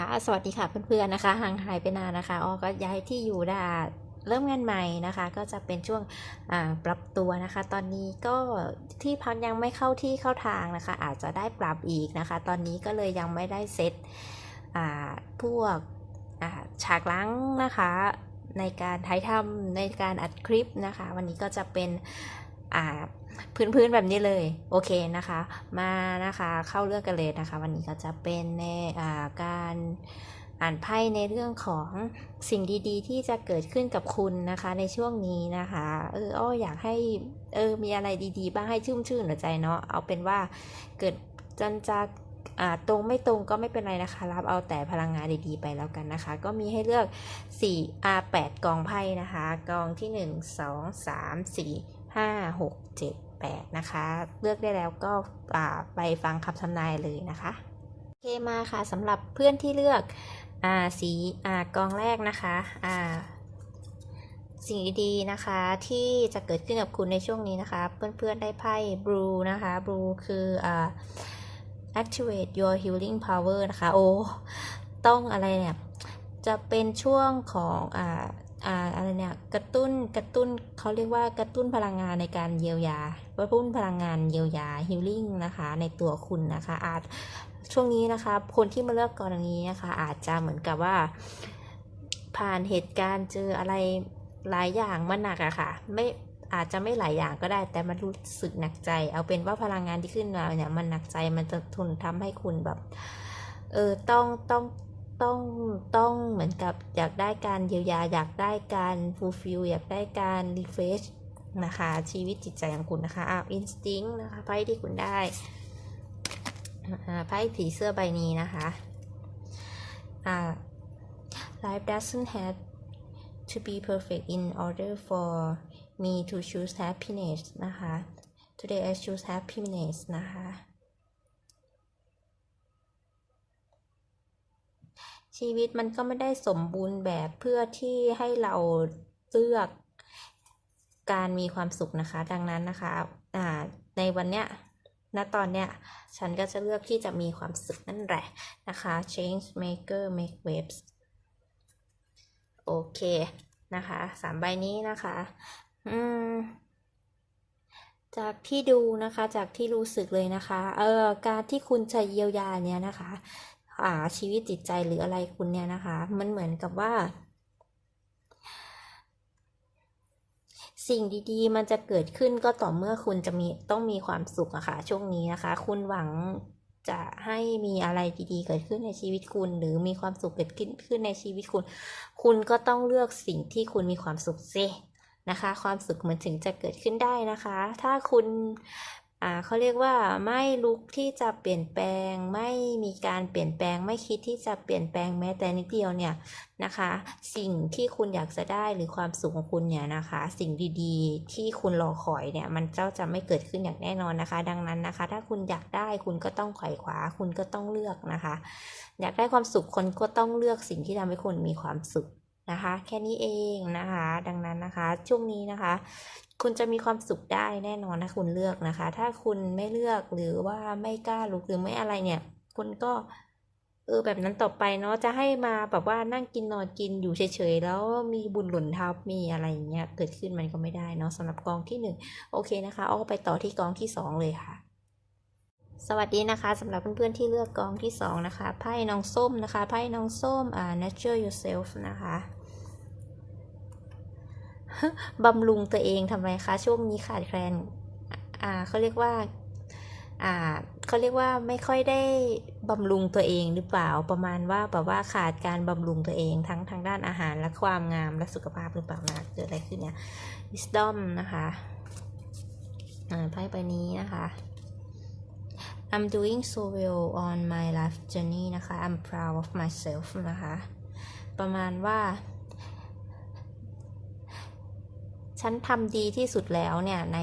คะสวัสดีค่ะเพื่อนๆนะคะห่างหายไปนานนะคะอ้อก็ย้ายที่อยู่ได้เริ่มงานใหม่นะคะ ก็จะเป็นช่วงปรับตัวนะคะ ตอนนี้ก็ที่พักยังไม่เข้าที่เข้าทางนะคะ อาจจะได้ปรับอีกนะคะ ตอนนี้ก็เลยยังไม่ได้เซตพวกฉากล้างนะคะ ในการถ่ายทำในการอัดคลิปนะคะ วันนี้ก็จะเป็น อ่าพื้นๆแบบนี้เลย โอเคนะคะ มานะคะเข้าเรื่องกันเลยนะคะ วันนี้ก็จะเป็นในอ่าการอ่านไพ่ในเรื่องของสิ่งดีๆ ที่จะเกิดขึ้นกับคุณนะคะ ในช่วงนี้นะคะ เอออ้ออยากให้เออมีอะไรดีๆ บ้างให้ชุ่มชื่นหัวใจเนาะเอาเป็นว่าเกิดจันจะตรงไม่ตรงก็ไม่เป็นไรนะคะ รับเอาแต่พลังงานดีๆไปแล้วกันนะคะ ก็มีให้เลือก 4 R 8 กองไพ่นะคะ กองที่ 1 2 3 4 5 6 7 8 นะคะ เลือกได้แล้วก็ไปฟังคำทำนายเลยนะคะโอเคมาค่ะสำหรับเพื่อนที่เลือกอสีอกองแรกนะคะสิ่งดีๆนะคะ ที่จะเกิดขึ้นกับคุณในช่วงนี้นะคะ เพื่อนๆได้ไพ่ blue นะคะ blue คืออ่า activate your healing power นะคะ โอ้ ต้องอะไรเนี่ย จะเป็นช่วงของอ่า อะไรเนี่ยกระตุ้นกระตุ้นเขาเรียกว่ากระตุ้นพลังงานในการเยียวยากระตุ้นพลังงานเยียวยา healing นะคะในตัวคุณนะคะอาจช่วงนี้นะคะคนที่มาเลือกกรณีนะคะอาจจะเหมือนกับว่า ผ่านเหตุการณ์เจออะไรหลายอย่างมันหนักอะค่ะไม่อาจจะไม่หลายอย่างก็ได้แต่มันรู้สึกหนักใจ เอาเป็นว่าพลังงานที่ขึ้นมาเนี่ยมันหนักใจมันจะทุนทำให้คุณแบบเออต้องต้อง ต้องต้องเหมือนกับอยากได้การเยียวยาอยากได้การ fulfill อยากได้การ refresh นะคะ ชีวิตจิตใจของคุณนะคะอ้าว instinct นะคะไพ่ที่คุณได้ไพ่ผีเสื้อใบนี้นะคะอ่า life doesn't have to be perfect in order for me to choose happiness นะคะ today I choose happiness นะคะ ชีวิตมันก็ไม่ได้สมบูรณ์แบบเพื่อที่ให้เราเลือกการมีความสุขนะคะ ดังนั้นนะคะอ่าในวันเนี้ยณตอนเนี้ยฉันก็จะเลือกที่จะมีความสุขนั่นแหละนะคะ change maker make waves โอเคนะคะสามใบนี้นะคะ อืมจากที่ดูนะคะจากที่รู้สึกเลยนะคะ เออการที่คุณจะเยียวยาเนี่ยนะคะ อ่าชีวิตจิตใจหรืออะไรคุณเนี่ยนะคะ มันเหมือนกับว่า สิ่งดีๆ มันจะเกิดขึ้นก็ต่อเมื่อคุณจะมีต้องมีความสุขอะค่ะช่วงนี้นะคะ คุณหวังจะให้มีอะไรดีๆเกิดขึ้นในชีวิตคุณ หรือมีความสุขเกิดขึ้นขึ้นในชีวิตคุณ คุณก็ต้องเลือกสิ่งที่คุณมีความสุขสินะคะ ความสุขมันถึงจะเกิดขึ้นได้นะคะ ถ้าคุณ เขาเรียกว่าไม่ลุกที่จะเปลี่ยนแปลง ไม่มีการเปลี่ยนแปลง ไม่คิดที่จะเปลี่ยนแปลงแม้แต่นิดเดียวเนี่ยนะคะ สิ่งที่คุณอยากจะได้หรือความสุขของคุณเนี่ยนะคะ สิ่งดีๆ ที่คุณรอคอยเนี่ยมันเจ้าจะไม่เกิดขึ้นอย่างแน่นอนนะคะ ดังนั้นนะคะ ถ้าคุณอยากได้คุณก็ต้องไขว่คว้าคุณก็ต้องเลือกนะคะ อยากได้ความสุขคนก็ต้องเลือกสิ่งที่ทำให้คุณมีความสุข นะคะ แค่นี้เองนะคะ ดังนั้นนะคะช่วงนี้นะคะ คุณจะมีความสุขได้แน่นอนถ้าคุณเลือกนะคะ ถ้าคุณไม่เลือกหรือว่าไม่กล้าลุกหรือไม่อะไรเนี่ยคุณก็เออแบบนั้นต่อไปเนาะจะให้มาแบบว่านั่งกินนอนกินอยู่เฉยๆแล้วมีบุญหล่นทับมีอะไรอย่างเงี้ยเกิดขึ้นมันก็ไม่ได้เนาะสำหรับกองที่หนึ่งโอเคนะคะอ้อไปต่อที่กองที่สองเลยค่ะสวัสดีนะคะสำหรับเพื่อนๆที่เลือกกองที่สองนะคะ ไพ่น้องส้มนะคะ ไพ่น้องส้มอ่า nature yourself นะคะ บำรุงตัวเองทำไมคะช่วงนี้ขาดแคลนอ่าเขาเรียกว่าอ่าเขาเรียกว่าไม่ค่อยได้บำรุงตัวเองหรือเปล่าประมาณว่าแบบว่าขาดการบำรุงตัวเองทั้งทางด้านอาหารและความงามและสุขภาพหรือเปล่านะเกิดอะไรขึ้นเนี่ย wisdom นะคะอ่าไพ่ใบนี้นะคะ I'm doing so well on my life journey นะคะ I'm proud of myself นะคะ ประมาณว่า ฉันทำดีที่สุดแล้วเนี่ยใน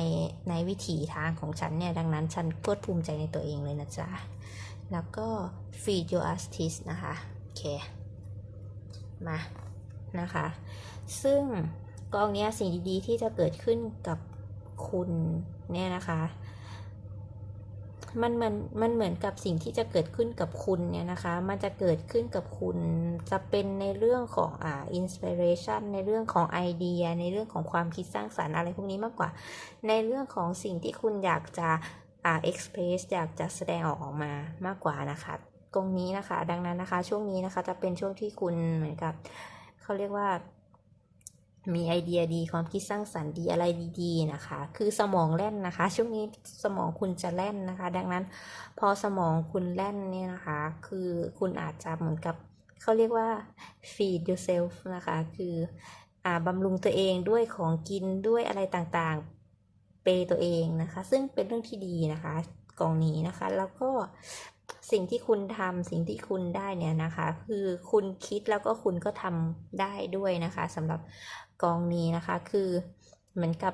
ในวิถีทางของฉันเนี่ยดังนั้นฉันก็ภูมิใจในตัวเองเลยนะจ๊ะ แล้วก็ feed your artist นะคะ โอเค มานะคะ ซึ่งกองเนี้ยสิ่งดีๆที่จะเกิดขึ้นกับคุณเนี่ยนะคะ มันเหมือนมันเหมือนกับสิ่งที่จะเกิดขึ้นกับคุณเนี่ยนะคะ มันจะเกิดขึ้นกับคุณจะเป็นในเรื่องของอ่าอินสปิเรชันในเรื่องของไอเดีย ในเรื่องของความคิดสร้างสรรค์อะไรพวกนี้มากกว่า ในเรื่องของสิ่งที่คุณอยากจะอ่าเอ็กเพรสอยากจะแสดงออกออกมามากกว่านะคะตรงนี้นะคะ ดังนั้นนะคะ ช่วงนี้นะคะจะเป็นช่วงที่คุณเหมือนกับเขาเรียกว่า มีไอเดียดีความคิดสร้างสรรค์ดีอะไรดีๆนะคะ คือสมองแล่นนะคะ ช่วงนี้สมองคุณจะแล่นนะคะ ดังนั้นพอสมองคุณแล่นเนี่ยนะคะ คือคุณอาจจะเหมือนกับเขาเรียกว่า feed yourself นะคะ คืออ่าบำรุงตัวเองด้วยของกินด้วยอะไรต่างๆ เปย์ตัวเองนะคะ ซึ่งเป็นเรื่องที่ดีนะคะกองนี้นะคะ แล้วก็สิ่งที่คุณทำสิ่งที่คุณได้เนี่ยนะคะ คือคุณคิดแล้วก็คุณก็ทำได้ด้วยนะคะสำหรับ กองนี้นะคะ คือเหมือนกับ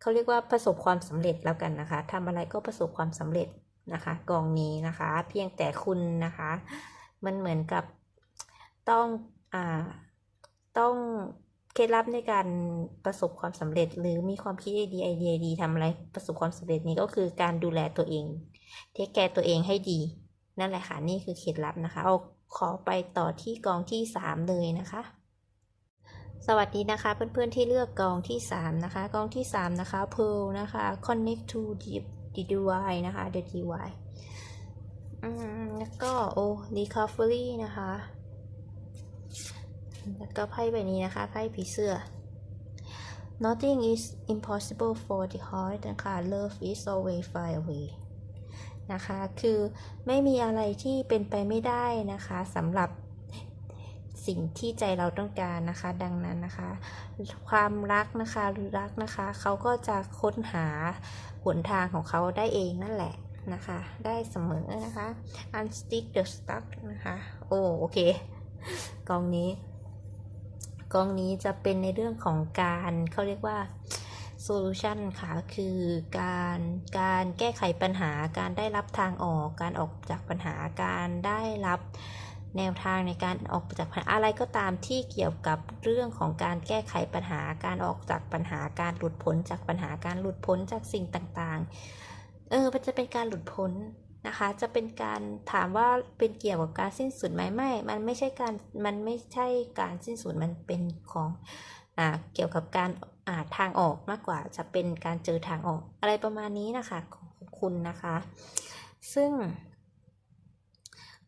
เขาเรียกว่าประสบความสำเร็จแล้วกันนะคะทำอะไรก็ประสบความสำเร็จนะคะ กองนี้นะคะ เพียงแต่คุณนะคะ มันเหมือนกับต้องอ่าต้องเคล็ดลับในการประสบความสำเร็จ หรือมีความคิดดีไอเดียดีทำอะไรประสบความสำเร็จนี้ก็คือการดูแลตัวเองเทคแคร์ตัวเองให้ดี นั่นแหละค่ะนี่คือเคล็ดลับนะคะเอาขอไปต่อที่กองที่3เลยนะคะ สวัสดีนะคะ เพื่อนๆที่เลือกกองที่ 3 นะคะ กองที่ 3 นะคะ Pearl นะคะ Connect to the the DY นะคะ the DY อืมแล้วก็โอ้ Recovery นะคะ แล้วก็ไพ่ใบนี้นะคะ ไพ่ผีเสื้อ Nothing is impossible for the heart นะคะ Love is always far away นะคะ คือไม่มีอะไรที่เป็นไปไม่ได้นะคะสำหรับ สิ่งที่ใจเราต้องการนะคะ ดังนั้นนะคะ ความรักนะคะหรือรักนะคะเขาก็จะค้นหาหนทางของเขาได้เองนั่นแหละนะคะ ได้เสมอนะคะ unstick the stuck นะคะ โอ้โอเค กองนี้ กองนี้จะเป็นในเรื่องของการเขาเรียกว่า solution ค่ะ คือการการแก้ไขปัญหาการได้รับทางออก การออกจากปัญหาการได้รับ แนวทางในการออกจากปัญหาอะไรก็ตามที่เกี่ยวกับเรื่องของการแก้ไขปัญหาการออกจากปัญหาการหลุดพ้นจากปัญหาการหลุดพ้นจากสิ่งต่างๆ เออมันจะเป็นการหลุดพ้นนะคะ จะเป็นการถามว่าเป็นเกี่ยวกับการสิ้นสุดไหมไม่ มันไม่ใช่การมันไม่ใช่การสิ้นสุดมันเป็นของอ่าเกี่ยวกับการอ่าทางออกมากกว่าจะเป็นการเจอทางออกอะไรประมาณนี้นะคะของคุณนะคะ ซึ่ง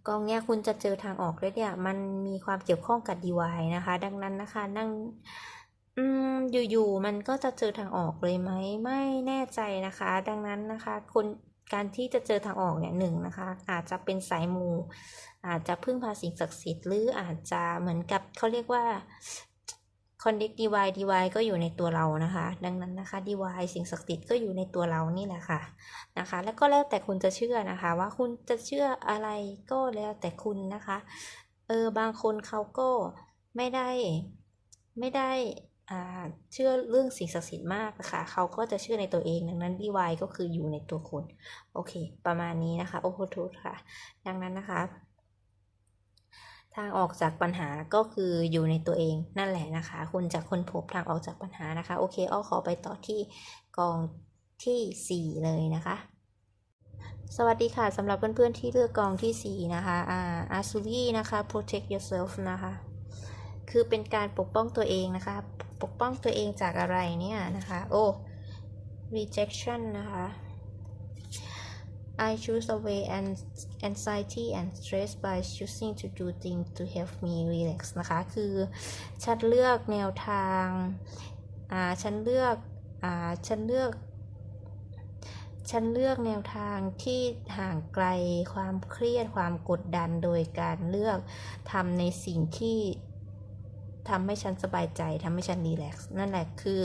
กองเนี้ยคุณจะเจอทางออกเลยเนี่ย มันมีความเกี่ยวข้องกับ DY นะคะ ดังนั้นนะคะนั่งอืมอยู่ๆมันก็จะเจอทางออกเลยไหมไม่แน่ใจนะคะ ดังนั้นนะคะคนการที่จะเจอทางออกเนี่ยหนึ่งนะคะ อาจจะเป็นสายมู อาจจะพึ่งพาสิ่งศักดิ์สิทธิ์หรืออาจจะเหมือนกับเขาเรียกว่า connect DY DY ก็อยู่ในตัวเรานะคะ ดังนั้นนะคะ DY สิ่งศักดิ์สิทธิ์ก็อยู่ในตัวเรานี่แหละค่ะนะคะ แล้วก็แล้วแต่คุณจะเชื่อนะคะ ว่าคุณจะเชื่ออะไรก็แล้วแต่คุณนะคะ เออบางคนเขาก็ไม่ได้ไม่ได้อ่าเชื่อเรื่องสิ่งศักดิ์สิทธิ์มากนะคะเขาก็จะเชื่อในตัวเอง ดังนั้น DY ก็คืออยู่ในตัวคุณ โอเค ประมาณนี้นะคะ โอ้โหทุกค่ะ ดังนั้นนะคะ ทางออกจากปัญหาก็คืออยู่ในตัวเองนั่นแหละนะคะ คุณจะค้นพบทางออกจากปัญหานะคะ โอเคอ้อขอไปต่อที่กองที่ 4 เลยนะคะ สวัสดีค่ะสำหรับเพื่อนๆที่เลือกกองที่ 4 นะคะอ่าอาซูรี่นะคะ protect yourself นะคะ คือเป็นการปกป้องตัวเองนะคะ ปกป้องตัวเองจากอะไรเนี่ยนะคะ โอ้ rejection นะคะ I choose away and anxiety and stress by choosing to do things to help me relax นะคะ คือฉันเลือกแนวทาง อ่า ฉันเลือก อ่า ฉันเลือก ฉันเลือกแนวทางที่ห่างไกลความเครียดความกดดันโดยการเลือกทำในสิ่งที่ทำให้ฉันสบายใจทำให้ฉันรีแลกซ์นั่นแหละคือ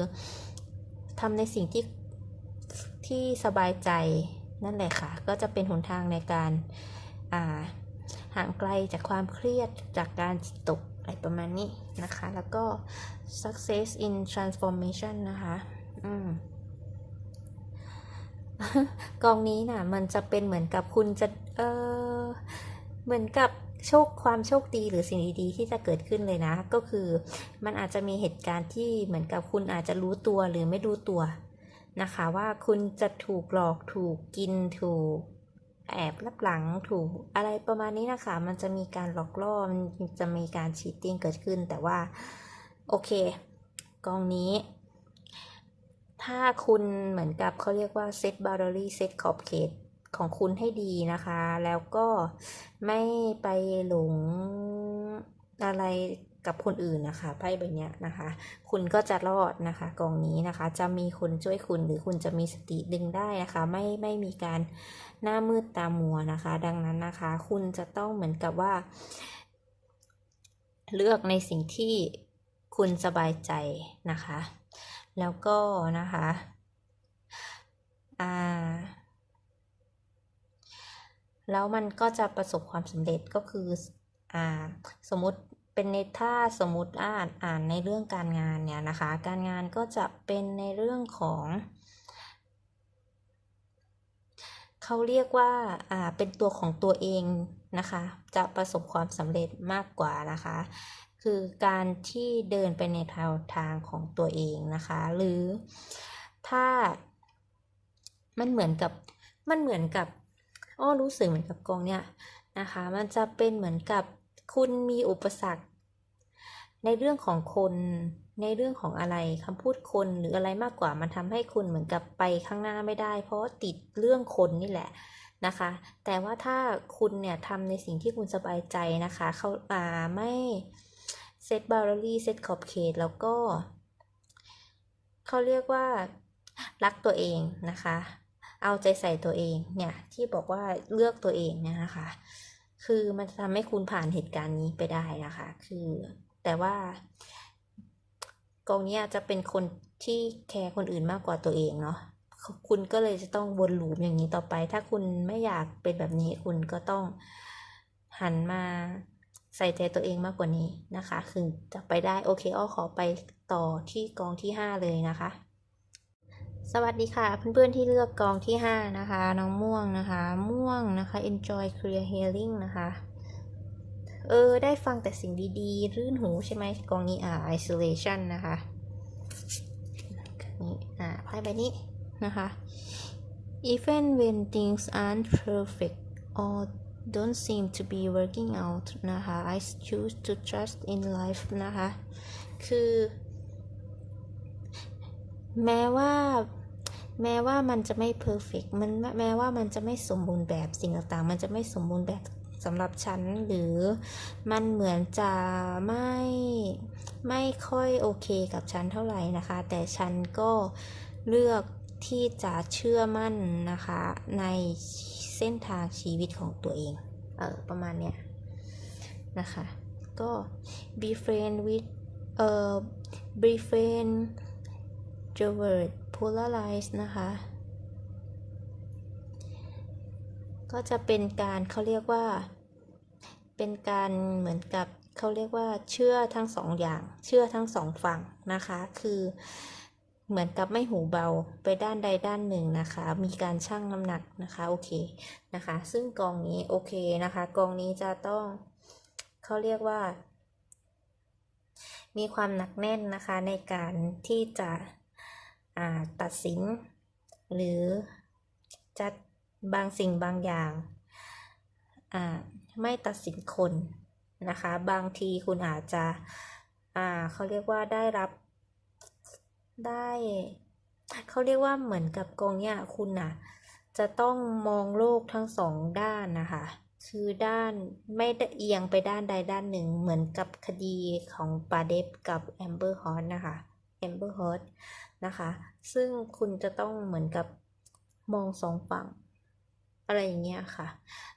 ทำในสิ่งที่ที่สบายใจ นั่นแหละค่ะ ก็จะเป็นหนทางในการาห่างไกลจากความเครียดจากการตกอะไรประมาณนี้นะคะ แล้วก็ success in transformation นะคะอืมกองนี้น่ะ มันจะเป็นเหมือนกับคุณจะ เออเหมือนกับโชคความโชคดีหรือสิ่งดีๆที่จะเกิดขึ้นเลยนะ ก็คือมันอาจจะมีเหตุการณ์ที่เหมือนกับคุณอาจจะรู้ตัวหรือไม่รู้ตัว นะคะว่าคุณจะถูกหลอกถูกกินถูกแอบรับหลังถูกอะไรประมาณนี้นะคะ มันจะมีการหลอกล่อมันจะมีการชีตติ้งเกิดขึ้น แต่ว่า โอเค กองนี้ ถ้าคุณเหมือนกับเขาเรียกว่าเซตบา u รี่เซตขอบเขตของคุณให้ดีนะคะ แล้วก็ไม่ไปหลงอะไร กับคนอื่นนะคะไพ่ใบเนี้ยนะคะ คุณก็จะรอดนะคะกองนี้นะคะ จะมีคนช่วยคุณหรือคุณจะมีสติดึงได้นะคะ ไม่ไม่มีการหน้ามืดตามัวนะคะ ดังนั้นนะคะ คุณจะต้องเหมือนกับว่า เลือกในสิ่งที่คุณสบายใจนะคะ แล้วก็นะคะอ่าแล้วมันก็จะประสบความสำเร็จก็คืออ่าสมมติ เป็นในถ้าสมมติอ่านอ่านในเรื่องการงานเนี่ยนะคะ การงานก็จะเป็นในเรื่องของเขาเรียกว่าอ่าเป็นตัวของตัวเองนะคะ จะประสบความสำเร็จมากกว่านะคะ คือการที่เดินไปในทางทางของตัวเองนะคะ หรือถ้ามันเหมือนกับมันเหมือนกับอ้อรู้สึกเหมือนกับกองเนี่ยนะคะ มันจะเป็นเหมือนกับ คุณมีอุปสรรค ในเรื่องของคนในเรื่องของอะไรคำพูดคนหรืออะไรมากกว่ามันทำให้คุณเหมือนกับไปข้างหน้าไม่ได้ เพราะติดเรื่องคนนี่แหละนะคะ แต่ว่าถ้าคุณเนี่ยทำในสิ่งที่คุณสบายใจนะคะเขาอ่าไม่เซตบาร์รี่เซตขอบเขตแล้วก็เขาเรียกว่ารักตัวเองนะคะ เอาใจใส่ตัวเองเนี่ยที่บอกว่าเลือกตัวเองเนี่ยนะคะ คือมันจะทำให้คุณผ่านเหตุการณ์นี้ไปได้นะคะ คือแต่ว่ากองนี้จะเป็นคนที่แคร์คนอื่นมากกว่าตัวเองเนาะคุณก็เลยจะต้องวนลูปอย่างนี้ต่อไป ถ้าคุณไม่อยากเป็นแบบนี้คุณก็ต้องหันมาใส่ใจตัวเองมากกว่านี้นะคะ คือจะไปได้โอเคอ้อขอไปต่อที่กองที่ 5 เลยนะคะ สวัสดีค่ะ เพื่อนๆที่เลือกกองที่ 5 นะคะ น้องม่วงนะคะ ม่วงนะคะ enjoy clear hearing นะคะ เออ ได้ฟังแต่สิ่งดีๆ รื่นหูใช่ไหมกองนี้อ่า isolation นะคะนี่อ่าไพ่ใบนี้นะคะ even when things aren't perfect or don't seem to be working out นะคะ I choose to trust in life นะคะ คือ แม้ว่าแม้ว่ามันจะไม่เพอร์เฟกมันแม้ว่ามันจะไม่สมบูรณ์แบบสิ่งต่างๆ มันจะไม่สมบูรณ์แบบสำหรับฉันหรือมันเหมือนจะไม่ไม่ค่อยโอเคกับฉันเท่าไหร่นะคะ แต่ฉันก็เลือกที่จะเชื่อมั่นนะคะ ในเส้นทางชีวิตของตัวเอง เออประมาณเนี้ยนะคะ ก็ be friend with เอ่อ be friend j o w e r d polarize นะคะ ก็จะเป็นการเขาเรียกว่า เป็นการเหมือนกับเขาเรียกว่าเชื่อทั้งสองอย่าง เชื่อทั้งสองฝั่งนะคะ คือเหมือนกับไม่หูเบาไปด้านใดด้านหนึ่งนะคะ มีการชั่งน้ำหนักนะคะโอเคนะคะ ซึ่งกองนี้โอเคนะคะ กองนี้จะต้องเขาเรียกว่า มีความหนักแน่นนะคะในการที่จะ ตัดสิน หรือจะบางสิ่งบางอย่าง ไม่ตัดสินคนนะคะ บางทีคุณอาจจะเขาเรียกว่าได้รับได้เขาเรียกว่าเหมือนกับกองเนี่ยคุณน่ะ จะต้องมองโลกทั้งสองด้านนะคะ คือด้านไม่ได้เอียงไปด้านใดด้านหนึ่งเหมือนกับคดีของปาเดฟกับแอมเบอร์ฮอร์นะคะ แอมเบอร์ฮอร์นะคะ ซึ่งคุณจะต้องเหมือนกับมองสองฝั่ง อะไรอย่างเงี้ยค่ะ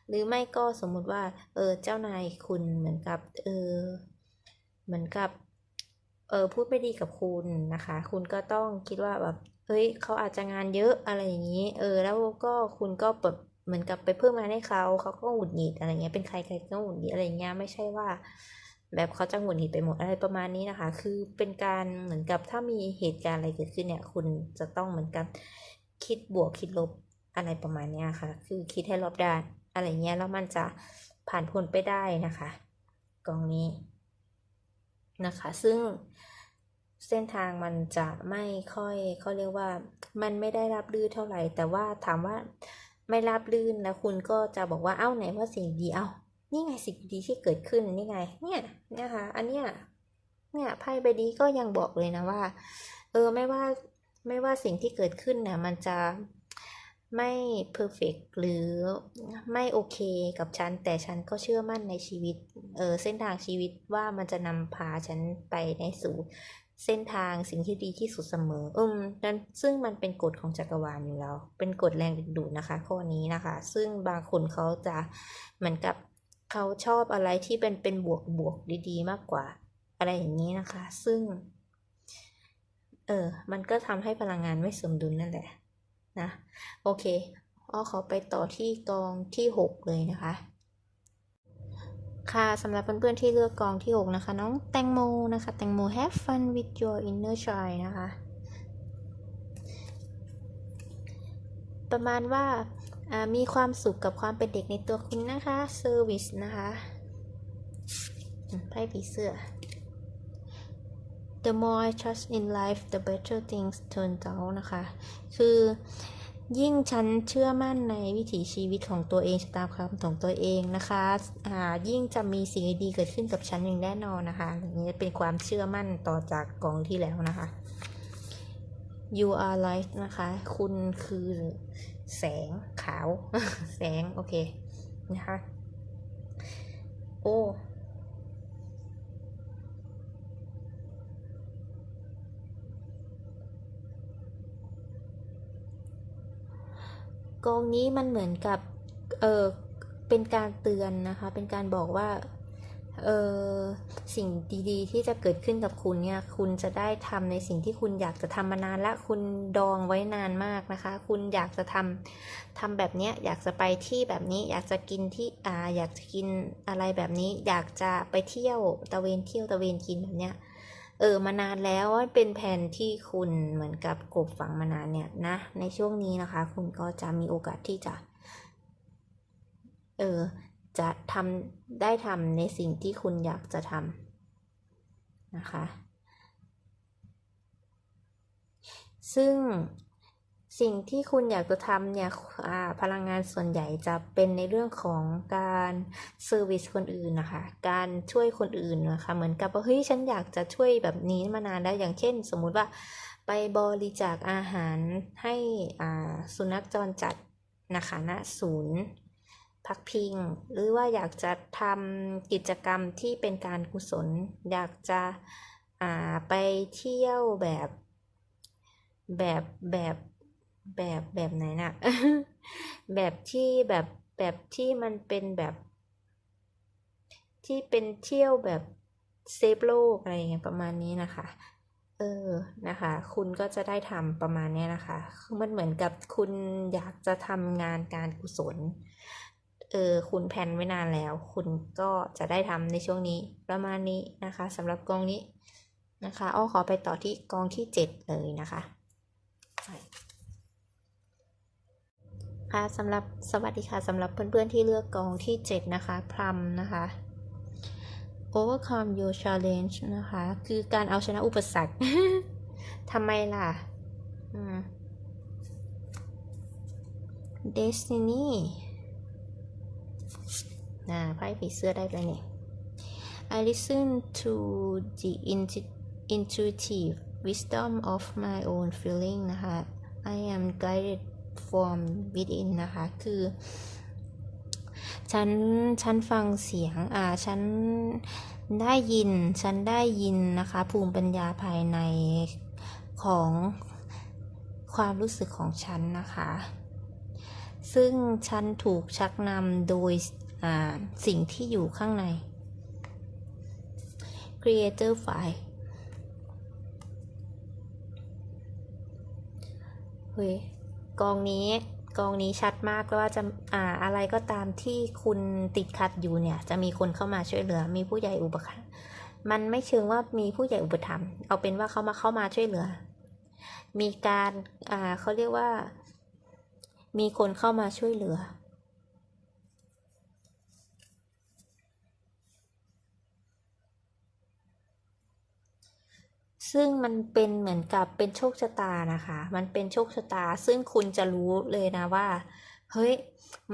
หรือไม่ก็สมมุติว่า เออเจ้านายคุณเหมือนกับ เออ เหมือนกับ เออพูดไม่ดีกับคุณนะคะ คุณก็ต้องคิดว่าแบบเฮ้ยเขาอาจจะงานเยอะอะไรอย่างนี้ เออ แล้วก็คุณก็แบบเหมือนกับไปเพิ่มงานให้เขา เขาก็หงุดหงิดอะไรเงี้ย เป็นใครใครก็หงุดหงิดอะไรเงี้ย ไม่ใช่ว่า แบบเขาจะหงุดหงิดไปหมดอะไรประมาณนี้นะคะ คือเป็นการเหมือนกับถ้ามีเหตุการณ์อะไรเกิดขึ้นเนี่ย คุณจะต้องเหมือนกับคิดบวกคิดลบอะไรประมาณนี้ค่ะ คือคิดให้รอบด้านอะไรเงี้ยแล้วมันจะผ่านพ้นไปได้นะคะกองนี้นะคะ ซึ่งเส้นทางมันจะไม่ค่อยเขาเรียกว่า มันไม่ได้รับรื่นเท่าไหร่ แต่ว่าถามว่าไม่รับรื่นแล้วคุณก็จะบอกว่าเอ้าไหนว่าสิ่งดีเอ้า นี่ไงสิ่งดีที่เกิดขึ้นนี่ไง เนี่ยเนี่ยค่ะอันเนี้ยเนี่ยไพ่ใบนี้ก็ยังบอกเลยนะว่า เออไม่ว่าไม่ว่าสิ่งที่เกิดขึ้นเนี่ยมันจะไม่เพอร์เฟกหรือไม่โอเคกับฉัน แต่ฉันก็เชื่อมั่นในชีวิตเออเส้นทางชีวิตว่ามันจะนำพาฉันไปในสู่เส้นทางสิ่งที่ดีที่สุดเสมอ อืมนั้นซึ่งมันเป็นกฎของจักรวาลอยู่แล้ว เป็นกฎแรงดึงดูดนะคะ ข้อนี้นะคะ ซึ่งบางคนเขาจะเหมือนกับ เขาชอบอะไรที่เป็นเป็นบวกบวกดีๆ มากกว่า อะไรอย่างนี้นะคะ ซึ่ง เออ มันก็ทำให้พลังงานไม่สมดุลนั่นแหละ นะ โอเคอ้อขอไปต่อที่กองที่ 6 เลยนะคะ ค่ะสำหรับเพื่อนๆที่เลือกกองที่ 6 นะคะ น้องแตงโมนะคะ แตงโม have fun with your inner child นะคะ ประมาณว่าอ่า มีความสุขกับความเป็นเด็กในตัวคุณนะคะ service นะคะไพ่ผีเสื้อ the more I trust in life the better things turn out นะคะ คือยิ่งฉันเชื่อมั่นในวิถีชีวิตของตัวเองชะตากรรมของตัวเองนะคะอ่ายิ่งจะมีสิ่งดีเกิดขึ้นกับฉันอย่างแน่นอนนะคะนี้เป็นความเชื่อมั่นต่อจากกองที่แล้วนะคะ you are light นะคะ คุณคือ แสงขาว แสง โอเค นะคะ โอ้ กองนี้มันเหมือนกับ เออเป็นการเตือนนะคะ เป็นการบอกว่า เออสิ่งดีๆ ที่จะเกิดขึ้นกับคุณเนี่ย คุณจะได้ทำในสิ่งที่คุณอยากจะทำมานานและคุณดองไว้นานมากนะคะ คุณอยากจะทำทำแบบเนี้ยอยากจะไปที่แบบนี้ อยากจะกินที่อ่าอยากจะกินอะไรแบบนี้ อยากจะไปเที่ยวตะเวนเที่ยวตะเวนกินแบบเนี้ยเออมานานแล้วเป็นแผนที่คุณเหมือนกับกบฝังมานานเนี่ยนะ ในช่วงนี้นะคะ คุณก็จะมีโอกาสที่จะ เออ จะทำได้ทำในสิ่งที่คุณอยากจะทำนะคะ ซึ่งสิ่งที่คุณอยากจะทำเนี่ยพลังงานส่วนใหญ่จะเป็นในเรื่องของการเซอร์วิสคนอื่นนะคะ การช่วยคนอื่นนะคะ เหมือนกับว่าเฮ้ยฉันอยากจะช่วยแบบนี้มานานแล้ว อย่างเช่น สมมุติว่าไปบริจาคอาหารให้สุนัขจรจัดนะคะณศูนย์ พักพิง หรือว่าอยากจะทำกิจกรรมที่เป็นการกุศล อยากจะอ่าไปเที่ยวแบบแบบแบบแบบแบบไหนน่ะ แบบที่แบบแบบที่มันเป็นแบบ ที่เป็นเที่ยวแบบเซฟโลกอะไรอย่างเงี้ยประมาณนี้นะคะ เออนะคะ คุณก็จะได้ทำประมาณนี้นะคะ คือมันเหมือนกับคุณอยากจะทำงานการกุศล เออคุณแผนไว้นานแล้ว คุณก็จะได้ทำในช่วงนี้ประมาณนี้นะคะสำหรับกองนี้นะคะอ้อขอไปต่อที่กองที่เจ็ดเลยนะคะค่ะสำหรับสวัสดีค่ะสำหรับเพื่อนๆที่เลือกกองที่เจ็ดนะคะพลัมนะคะ overcome your challenge นะคะ คือการเอาชนะอุปสรรคทำไมล่ะ destiny นะไพ่ผีเสื้อได้เลยเนี่ย I listen to the intuitive wisdom of my own feeling นะคะ I am guided from within นะคะ คือฉันฉันฟังเสียง อ่า ฉันได้ยิน ฉันได้ยินนะคะ ภูมิปัญญาภายในของความรู้สึกของฉันนะคะ ซึ่งฉันถูกชักนำโดย สิ่งที่อยู่ข้างใน Creator File เฮ้ยกองนี้กองนี้ชัดมากว่าจะอ่าอะไรก็ตามที่คุณติดขัดอยู่เนี่ย จะมีคนเข้ามาช่วยเหลือ มีผู้ใหญ่อุปถัมภ์มันไม่เชิงว่ามีผู้ใหญ่อุปถัมภ์เอาเป็นว่าเขามาเข้ามาช่วยเหลือ มีการอ่าเขาเรียกว่า มีคนเข้ามาช่วยเหลือ ซึ่งมันเป็นเหมือนกับเป็นโชคชะตานะคะ มันเป็นโชคชะตา ซึ่งคุณจะรู้เลยนะว่า เฮ้ย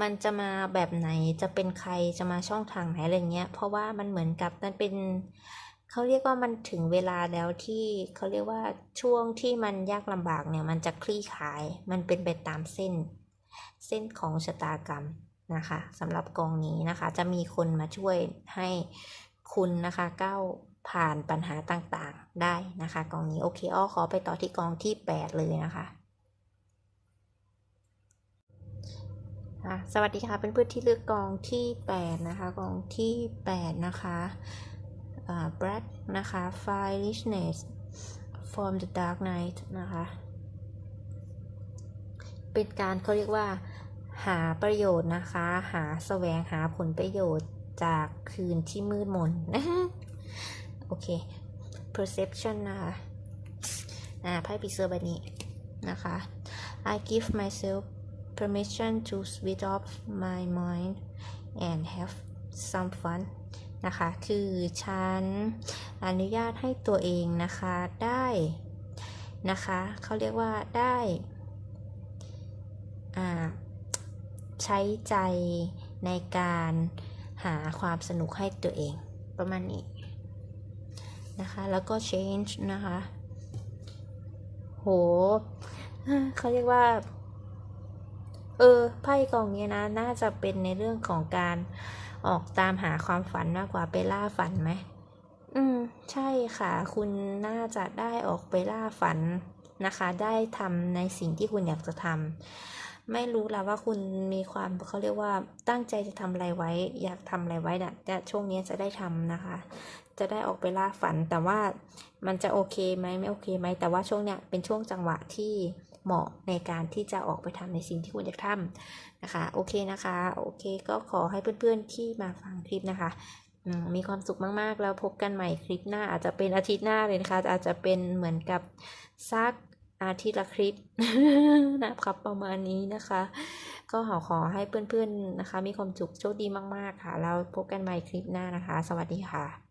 มันจะมาแบบไหน จะเป็นใคร จะมาช่องทางไหนอะไรเงี้ย เพราะว่ามันเหมือนกับมันเป็น เขาเรียกว่ามันถึงเวลาแล้วที่เขาเรียกว่าช่วงที่มันยากลำบากเนี่ย มันจะคลี่คลาย มันเป็นไปตามเส้น เส้นของชะตากรรมนะคะสำหรับกองนี้นะคะ จะมีคนมาช่วยให้คุณนะคะก้าว ผ่านปัญหาต่างๆได้นะคะกองนี้โอเคอ้อขอไปต่อที่กองที่ 8 เลยนะคะสวัสดีค่ะเพื่อนๆที่เลือกกองที่ 8 นะคะกองที่ 8 นะคะอ่า Black นะคะ Fireness from the Dark Knight นะคะ เป็นการเขาเรียกว่า หาประโยชน์นะคะ หาแสวงหาผลประโยชน์จากคืนที่มืดมน เค perception นะคะอ่าไพ่ปีเซอร์ใบนี้นะคะ I give myself permission to switch off my mind and have some fun นะคะ คือฉันอนุญาตให้ตัวเองนะคะได้นะคะเขาเรียกว่าได้ใช้ใจในการหาความสนุกให้ตัวเองประมาณนี้ นะคะ แล้วก็ change นะคะ โห เขาเรียกว่า เออ ไพ่กองนี้นะ น่าจะเป็นในเรื่องของการออกตามหาความฝันมากกว่าไปล่าฝันไหม อืม ใช่ค่ะ คุณน่าจะได้ออกไปล่าฝันนะคะ ได้ทำในสิ่งที่คุณอยากจะทำไม่รู้ละว่าคุณมีความเขาเรียกว่าตั้งใจจะทำอะไรไว้ อยากทำอะไรไว้นะแต่ช่วงนี้จะได้ทำนะคะ จะได้ออกไปล่าฝัน แต่ว่ามันจะโอเคไหมไม่โอเคไหม แต่ว่าช่วงเนี้ยเป็นช่วงจังหวะที่เหมาะในการที่จะออกไปทำในสิ่งที่คุณอยากทำนะคะ โอเคนะคะ โอเค ก็ขอให้เพื่อนๆที่มาฟังคลิปนะคะมมีความสุขมากๆ แล้วพบกันใหม่คลิปหน้า อาจจะเป็นอาทิตย์หน้าเลยนะคะ อาจจะเป็นเหมือนกับซักอาทิตย์ละคลิปนะครับประมาณนี้นะคะ ก็ขอขอให้เพื่อนๆนะคะ มีความสุขโชคดีมากๆค่ะ แล้วพบกันใหม่คลิปหน้านะคะ สวัสดีค่ะ